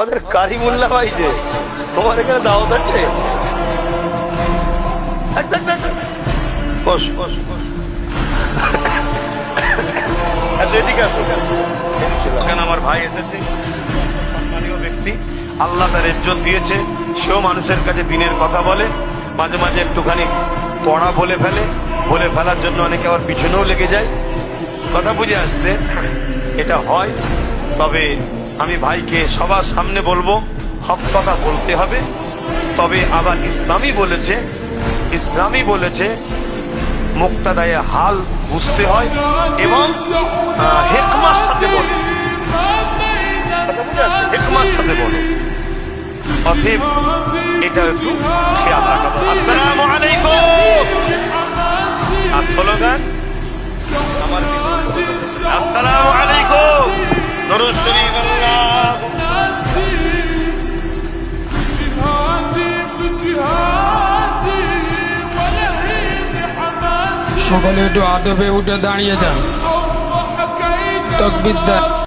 আমাদের কারিমুল্লাহ ভাই যে, তোমার এখানে দাওয়াত আছে। বস বস আসো। এখানে আমার ভাই এসেছে, সম্মানীয় ব্যক্তি আল্লাহ তার ইজ্জত দিয়েছে, সেও মানুষের কাছে দিনের কথা বলে, মাঝে মাঝে একটুখানি পড়া বলে ফেলে, বলে ফেলার জন্য অনেকে আবার পিছনেও লেগে যায় কথা বুঝে আসছে, এটা হয়, তবে আমি ভাইকে সবার সামনে বলব, হক কথা বলতে হবে। তবে আবার ইসলামই বলেছে ইসলামই বলেছে, মুক্তাদায়ে হাল বুঝতে হয় এবং হেকমার সাথে বলো। হেকমার সাথে বলো। অতএব এটা একটু খেয়াল রাখা। আসসালামু আলাইকুম। আর আমার আসসালামু সকলে একটু আদবে উঠে দাঁড়িয়ে যান। তকবির দেন।